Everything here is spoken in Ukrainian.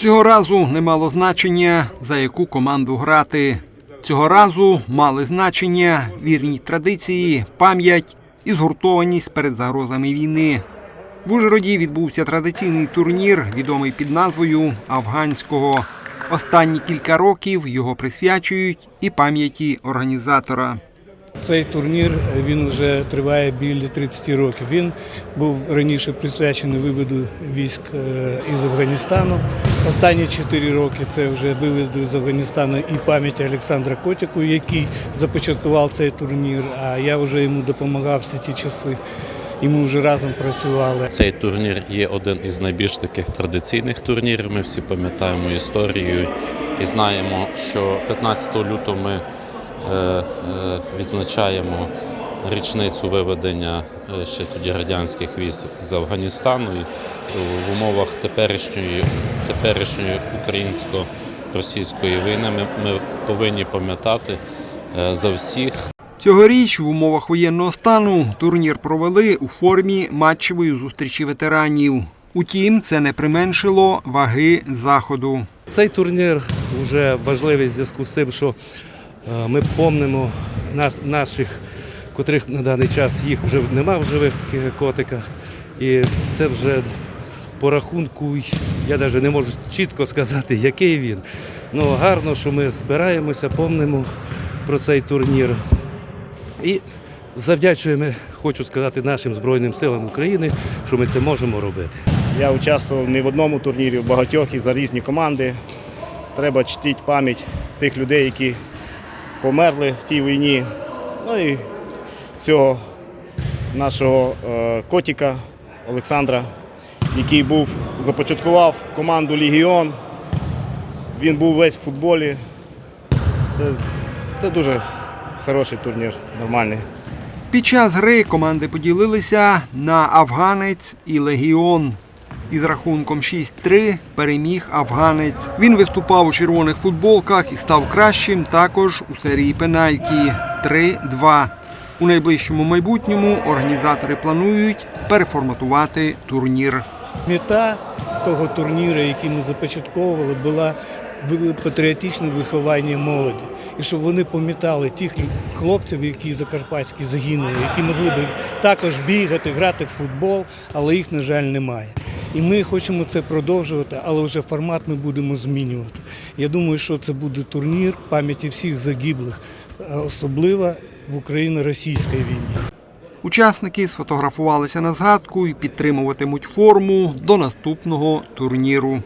Цього разу не мало значення, за яку команду грати. Цього разу мали значення вірні традиції, пам'ять і згуртованість перед загрозами війни. В Ужгороді відбувся традиційний турнір, відомий під назвою Афганського. Останні кілька років його присвячують і пам'яті організатора. Цей турнір е, він вже триває біля 30 років. Він був раніше присвячений виводу військ е, із Афганістану. Останні 4 роки це вже виводу з Афганістану і пам'яті Олександра Котяку, який започаткував цей турнір. А я вже йому допомагав всі ті часи. І ми вже разом працювали. Цей турнір є один із найбільш таких традиційних турнірів. Ми всі пам'ятаємо історію і знаємо, що 15 лютого ми відзначаємо річницю виведення е, ще тоді радянських військ з Афганістану. І в умовах теперішньої, теперішньої українсько-російської війни ми, ми повинні пам'ятати е, за всіх, Цьогоріч в умовах воєнного стану турнір провели у формі матчевої зустрічі ветеранів. Утім, це не применшило ваги заходу. Цей турнір вже важливий в зв'язку з тим, що е, ми помнимо наших, котрих на даний час їх вже нема в живих таких як котика. І це вже по рахунку, я навіть не можу чітко сказати, який він. Ну гарно, що ми збираємося, помнимо про цей турнір. І завдячуємо, хочу сказати, нашим Збройним силам України, що ми це можемо робити. Я участвував не в одному турнірі, в багатьох і за різні команди. Треба чтити пам'ять тих людей, які померли в тій війні. Ну і цього нашого е, котика Олександра, який був, започаткував команду Легіон. Він був весь в футболі. Це, це дуже хороший турнір, нормальний. Під час гри команди поділилися на афганець і легіон. Із рахунком 6-3 переміг афганець. Він виступав у червоних футболках і став кращим також у серії пенальті 3-2. У найближчому майбутньому організатори планують переформатувати турнір. Мета того турніру, який ми започатковували, була патріотичне виховання молоді. І щоб вони пам'ятали тих хлопців, які закарпатські загинули, які могли б також бігати, грати в футбол, але їх, на жаль, немає. І ми хочемо це продовжувати, але вже формат ми будемо змінювати. Я думаю, що це буде турнір пам'яті всіх загиблих, особливо в Україно-російській війні. Учасники сфотографувалися на згадку і підтримуватимуть форму до наступного турніру.